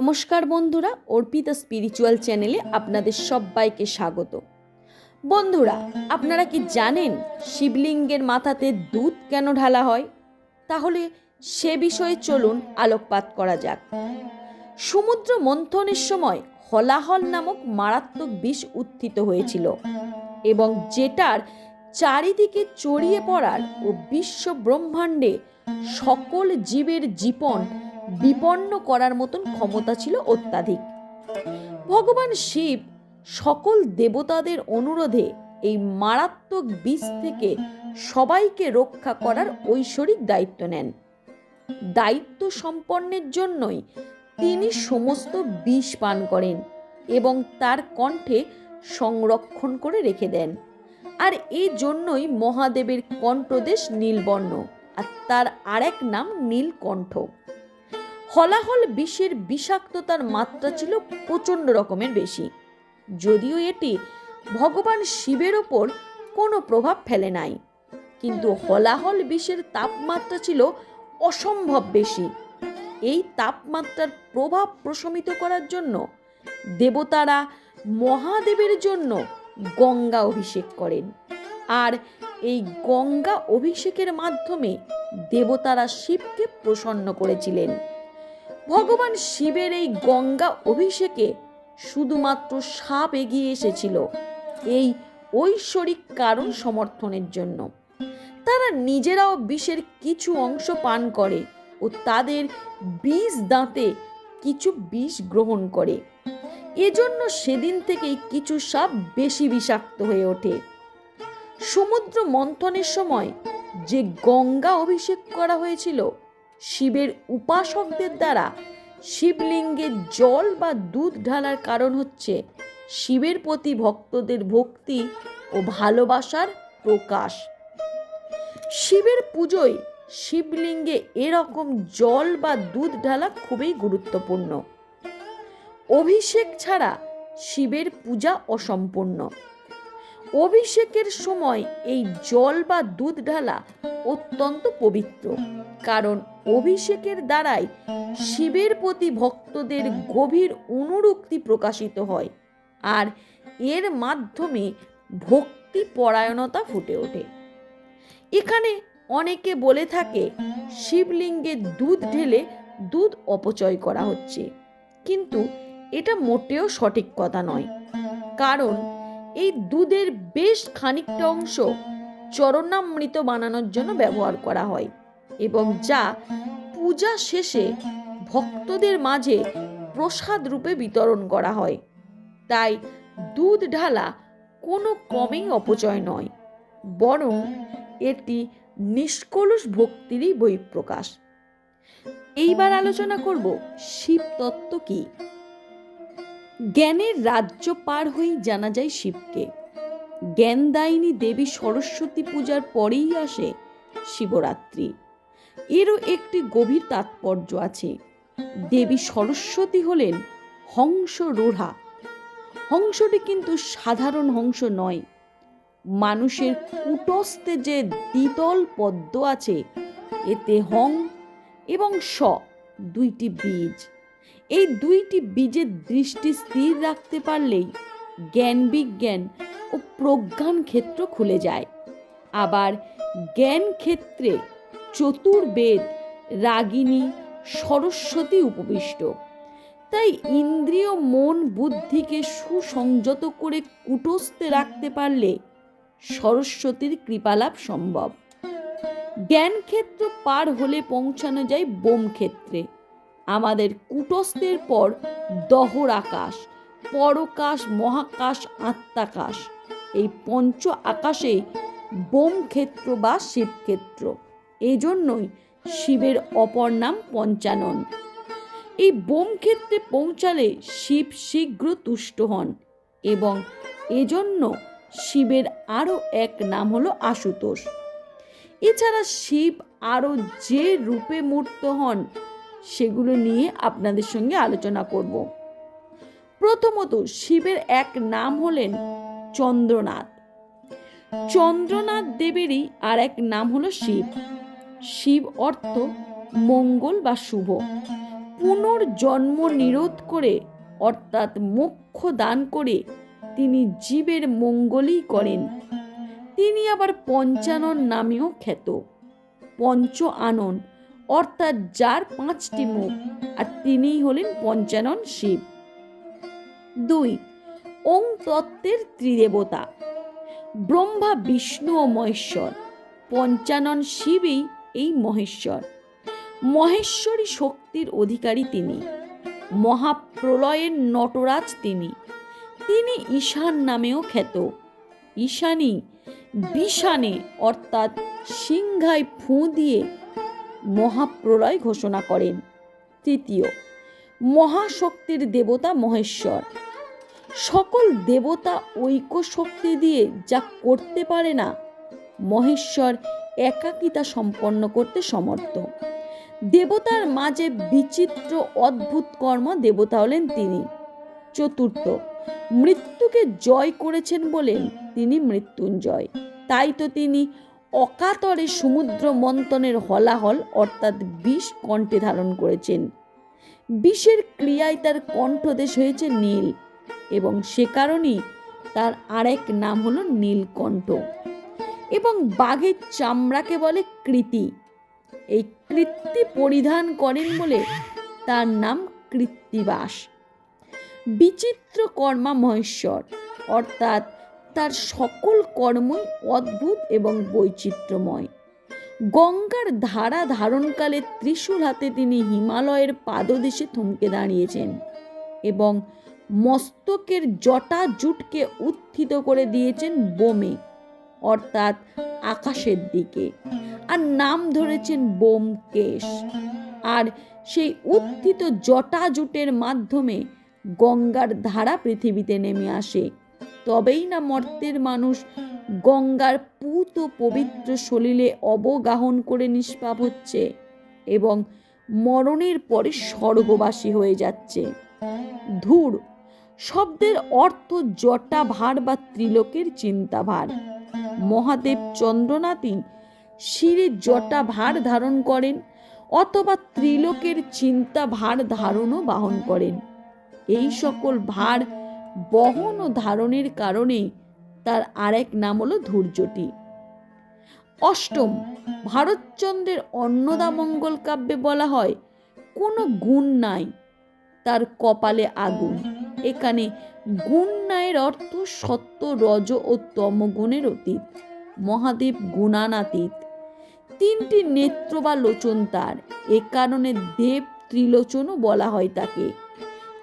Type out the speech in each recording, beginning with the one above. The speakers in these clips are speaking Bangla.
নমস্কার বন্ধুরা, অর্পিতা স্পিরিচুয়াল চ্যানেলে আপনাদের সবাইকে স্বাগত। বন্ধুরা, আপনারা কি জানেন শিবলিঙ্গের মাথাতে দুধ কেন ঢালা হয়? তাহলে সে বিষয়ে চলুন আলোকপাত করা যাক। সমুদ্র মন্থনের সময় হলাহল নামক মারাত্মক বিষ উত্থিত হয়েছিল এবং যেটার চারিদিকে ছড়িয়ে পড়ার ও বিশ্ব ব্রহ্মাণ্ডে সকল জীবের জীবন বিপন্ন করার মতন ক্ষমতা ছিল অত্যাধিক। ভগবান শিব সকল দেবতাদের অনুরোধে এই মারাত্মক বিষ থেকে সবাইকে রক্ষা করার ঐশ্বরিক দায়িত্ব নেন। দায়িত্ব সম্পন্নের জন্যই তিনি সমস্ত বিষ পান করেন এবং তার কণ্ঠে সংরক্ষণ করে রেখে দেন। আর এই জন্যই মহাদেবের কণ্ঠদেশ নীলবর্ণ আর তার আরেক নাম নীলকণ্ঠ। হলাহল বিষের বিষাক্ততার মাত্রা ছিল প্রচণ্ড রকমের বেশি। যদিও এটি ভগবান শিবের ওপর কোনো প্রভাব ফেলে নাই, কিন্তু হলাহল বিষের তাপমাত্রা ছিল অসম্ভব বেশি। এই তাপমাত্রার প্রভাব প্রশমিত করার জন্য দেবতারা মহাদেবের জন্য গঙ্গা অভিষেক করেন। আর এই গঙ্গা অভিষেকের মাধ্যমে দেবতারা শিবকে প্রসন্ন করেছিলেন। ভগবান শিবের এই গঙ্গা অভিষেকে শুধুমাত্র সাপ এগিয়ে এসেছিল। এই ঐশ্বরিক কারণ সমর্থনের জন্য। তারা নিজেরাও বিষের কিছু অংশ পান করে ও তাদের বিষ দাঁতে কিছু বিষ গ্রহণ করে। এজন্য সেদিন থেকেই কিছু সাপ বেশি বিষাক্ত হয়ে ওঠে। সমুদ্র মন্থনের সময় যে গঙ্গা অভিষেক করা হয়েছিল শিবের উপাসকদের দ্বারা শিবলিঙ্গে জল বা দুধ ঢালার কারণ হচ্ছে শিবের প্রতি ভক্তদের ভক্তি ও ভালোবাসার প্রকাশ। শিবের পুজোয় শিবলিঙ্গে এরকম জল বা দুধ ঢালা খুবই গুরুত্বপূর্ণ। অভিষেক ছাড়া শিবের পূজা অসম্পূর্ণ। অভিষেকের সময় এই জল বা দুধ ঢালা অত্যন্ত পবিত্র। কারণ অভিষেকের দ্বারাই শিবের প্রতি ভক্তদের গভীর অনুরক্তি প্রকাশিত হয় আর এর মাধ্যমে ভক্তি পরায়ণতা ফুটে ওঠে। এখানে অনেকে বলে থাকে, শিবলিঙ্গে দুধ ঢেলে দুধ অপচয় করা হচ্ছে। কিন্তু এটা মোটেও সঠিক কথা নয়। কারণ এই দুধের বেশ খানিকটা অংশ চরণামৃত বানানোর জন্য ব্যবহার করা হয় এবং যা পূজা শেষে ভক্তদের মাঝে প্রসাদ রূপে বিতরণ করা হয়। তাই দুধ ঢালা কোনো কমেই অপচয় নয়, বরং এটি নিষ্কলুষ ভক্তিরই বহিঃপ্রকাশ। এইবার আলোচনা করব শিব তত্ত্ব কি? জ্ঞানের রাজ্য পার হয়েই জানা যায় শিবকে। জ্ঞানদায়িনী দেবী সরস্বতী পূজার পরেই আসে শিবরাত্রি। এরও একটি গভীর তাৎপর্য আছে। দেবী সরস্বতী হলেন হংস রোঢ়া। হংসটি কিন্তু সাধারণ হংস নয়। মানুষের কুটস্থে যে দ্বিতল পদ্ম আছে, এতে হং এবং স দুইটি বীজ। এই দুইটি বীজের দৃষ্টি স্থির রাখতে পারলেই জ্ঞান বিজ্ঞান ও প্রজ্ঞান ক্ষেত্র খুলে যায়। আবার জ্ঞান ক্ষেত্রে চতুর্বেদ রাগিনী সরস্বতী উপবিষ্ট। তাই ইন্দ্রিয়, মন, বুদ্ধিকে সুসংযত করে কুটস্থে রাখতে পারলে সরস্বতীর কৃপালাভ সম্ভব। জ্ঞান ক্ষেত্র পার হলে পৌঁছানো যায় বোম ক্ষেত্রে। আমাদের কুটস্থের পর দহর আকাশ পরকাশ, মহাকাশ, আত্মাকাশ। এই পঞ্চ আকাশে বোম ক্ষেত্র বা শিবক্ষেত্র। এই জন্যই শিবের অপর নাম পঞ্চানন। এই বোম ক্ষেত্রে পৌঁছালে শিব শীঘ্র তুষ্ট হন এবং এজন্য শিবের আরও এক নাম হলো আশুতোষ। এছাড়া শিব আরও যে রূপে মূর্ত হন সেগুলো নিয়ে আপনাদের সঙ্গে আলোচনা করব। প্রথমত শিবের এক নাম হলেন চন্দ্রনাথ। চন্দ্রনাথ দেবেরই আর এক নাম হলো শিব। শিব অর্থ মঙ্গল বা শুভ। পুনর্জন্ম নিরোধ করে, অর্থাৎ মোক্ষ দান করে তিনি জীবের মঙ্গলই করেন। তিনি আবার পঞ্চানন নামেও খ্যাত। পঞ্চ আনন অর্থাৎ যার পাঁচটি মুখ, আর তিনিই হলেন পঞ্চানন শিব। দুই ওং তত্ত্বের ত্রিদেবতা, ব্রহ্মা, বিষ্ণু ও মহেশ্বর। পঞ্চানন শিবই এই মহেশ্বর। মহেশ্বরী শক্তির অধিকারী তিনি। মহাপ্রলয়ের নটরাজ তিনি। তিনি ঈশান নামেও খ্যাত। ঈশানী, বিষানে, অর্থাৎ সিংহায় ফুঁ দিয়ে মহাপ্রলয় ঘোষণা করেন। তৃতীয়, মহাশক্তির দেবতা মহেশ্বর। সকল দেবতা ঐক্য শক্তি দিয়ে যা করতে পারে না, মহেশ্বর একাকিতা সম্পন্ন করতে সমর্থ। দেবতার মাঝে বিচিত্র অদ্ভুত কর্ম দেবতা হলেন তিনি। চতুর্থ, মৃত্যুকে জয় করেছেন বলেন তিনি মৃত্যুঞ্জয়। তাই তো তিনি অকাতরে সমুদ্র মন্থনের হলাহল অর্থাৎ বিষ কণ্ঠে ধারণ করেছেন। বিষের ক্রিয়ায় তার কণ্ঠদেশ হয়েছে নীল এবং সে কারণেই তার আরেক নাম হলো নীলকণ্ঠ এবং বাঘের চামড়াকে বলে কৃতি। এই কৃত্তি পরিধান করেন বলে তার নাম কৃত্তিবাস। বিচিত্র কর্মা মহেশ্বর অর্থাৎ তার সকল কর্মই অদ্ভুত এবং বৈচিত্র্যময়। গঙ্গার ধারা ধারণকালে ত্রিশূল হাতে তিনি হিমালয়ের পাদদেশে থমকে দাঁড়িয়েছেন এবং মস্তকের জটা জুটকে উত্থিত করে দিয়েছেন বোমে, অর্থাৎ আকাশের দিকে, আর নাম ধরেছেন বোমকেশ। আর সেই উত্থিত জটা জুটের মাধ্যমে গঙ্গার ধারা পৃথিবীতে নেমে আসে। তবেই না মর্তের মানুষ গঙ্গার পুত পবিত্র সলিলে অবগাহন করে নিষ্পাপ হচ্ছে এবং মরণের পরে স্বর্গবাসী হয়ে যাচ্ছে। ধূর, শব্দের অর্থ জটা ভার বা ত্রিলোকের চিন্তাভার। মহাদেব চন্দ্রনাথই শিরে জটা ভার ধারণ করেন অথবা ত্রিলোকের চিন্তা ভার ধারণও বাহন করেন। এই সকল ভার বহন ও ধারণের কারণে তার আরেক নাম হলো ধৈর্যটি অষ্টম, ভারতচন্দ্রের অন্নদামঙ্গল কাব্যে বলা হয়, কোনো গুণ নাই, তার কপালে আগুন। এখানে গুণ নায়ের অর্থ সত্য, রজ ও তমগুণের অতীত, মহাদেব গুণানাতীত। তিনটি নেত্র বা লোচন তার, এ কারণে দেব ত্রিলোচনও বলা হয় তাকে।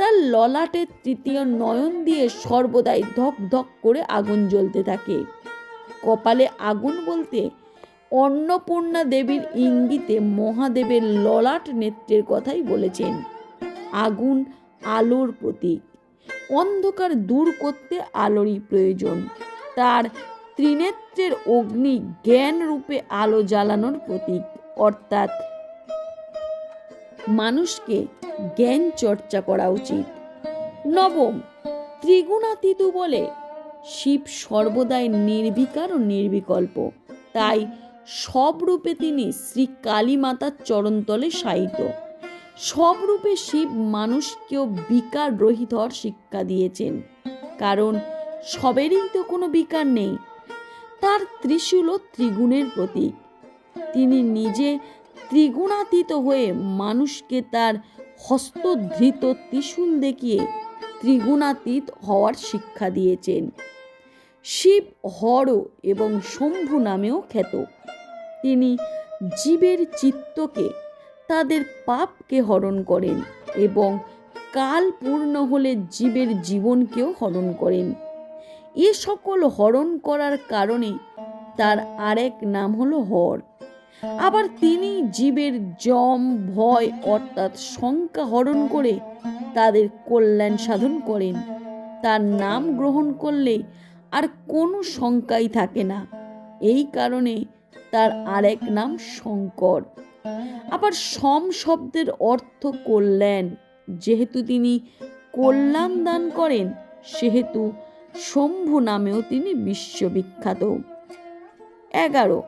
তার ললাটের তৃতীয় নয়ন দিয়ে সর্বদাই ধক ধক করে আগুন জ্বলতে থাকে। কপালে আগুন বলতে অন্নপূর্ণা দেবীর ইঙ্গিতে মহাদেবের ললাট নেত্রের কথাই বলেছেন। আগুন আলোর প্রতীক। অন্ধকার দূর করতে আলোরই প্রয়োজন। তার ত্রিনেত্রের অগ্নি জ্ঞান রূপে আলো জ্বালানোর প্রতীক। অর্থাৎ মানুষকে জ্ঞান চর্চা করা উচিত। নবম, ত্রিগুণাতীত বলে শিব সর্বদাই নির্বিকার ও নির্বিকল্প। তাই সব রূপে তিনি শ্রী কালী মাতার চরণতলে শায়িত। সব রূপে শিব মানুষকেও বিকার রহিত হওয়ার শিক্ষা দিয়েছেন। কারণ সবেরই তো কোনো বিকার নেই। তার ত্রিশূল ও ত্রিগুণের প্রতীক। তিনি নিজে ত্রিগুণাতীত হয়ে মানুষকে তার হস্তধৃত ত্রিশূল দেখিয়ে ত্রিগুণাতীত হওয়ার শিক্ষা দিয়েছেন। শিব হর এবং শম্ভু নামেও খ্যাত। তিনি জীবের চিত্তকে তাদের পাপকে হরণ করেন এবং কাল পূর্ণ হলে জীবের জীবনকেও হরণ করেন। এ সকল হরণ করার কারণে তার আরেক নাম হলো হর। আবার তিনি জীবের জম, ভয় অর্থাৎ শঙ্কা হরণ করে তাদের কল্যাণ সাধন করেন। তার নাম গ্রহণ করলে আর কোনো শঙ্কাই থাকে না। এই কারণে তার আরেক নাম শঙ্কর। আবার সম শব্দের অর্থ কল্যাণ। যেহেতু তিনি কল্যাণ দান করেন, সেহেতু শম্ভু নামেও তিনি বিশ্ববিখ্যাত। এগারো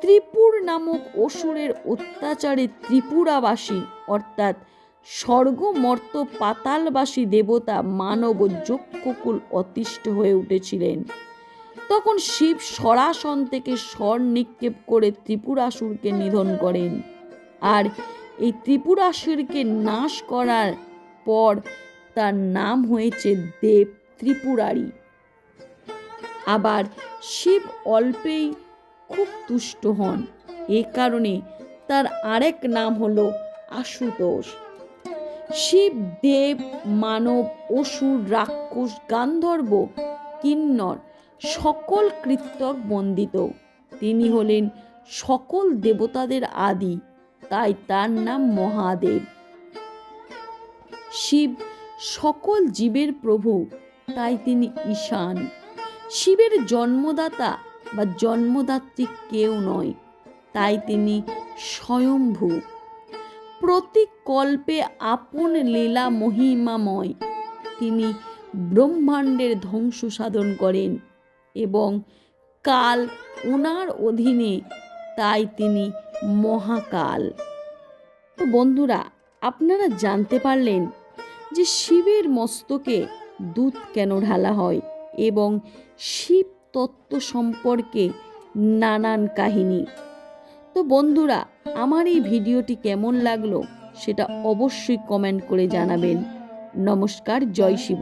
ত্রিপুর নামক অসুরের অত্যাচারে ত্রিপুরাবাসী, অর্থাৎ স্বর্গমর্ত পাতালবাসী দেবতা মানব যক্ষকুল অতিষ্ঠ হয়ে উঠেছিলেন। তখন শিব সরাসন থেকে স্বর নিক্ষেপ করে ত্রিপুরাসুরকে নিধন করেন। আর এই ত্রিপুরাসুরকে নাশ করার পর তার নাম হয়েছে দেব ত্রিপুরারী। আবার শিব অল্পেই খুব তুষ্ট হন। এ কারণে তার আরেক নাম হলো আশুতোষ। শিব, দেব, মানব, অসুর, রাক্ষস, গান্ধর্ব, কিন্নর সকল কৃতক বন্দিত। তিনি হলেন সকল দেবতাদের আদি, তাই তার নাম মহাদেব। শিব সকল জীবের প্রভু, তাই তিনি ঈশান। শিবের জন্মদাতা বা জন্মদাত্রী কেউ নয়, তাই তিনি স্বয়ম্ভু। প্রতি কল্পে আপন লীলা মহিমাময়। তিনি ব্রহ্মাণ্ডের ধ্বংস সাধন করেন এবং কাল ওনার অধীনে, তাই তিনি মহাকাল। তো বন্ধুরা, আপনারা জানতে পারলেন যে শিবের মস্তকে দুধ কেন ঢালা হয় এবং শিব তত্ত্ব সম্পর্কে নানান কাহিনী। তো বন্ধুরা, আমার এই ভিডিওটি কেমন লাগল সেটা অবশ্যই কমেন্ট করে জানাবেন। নমস্কার, জয় শিব।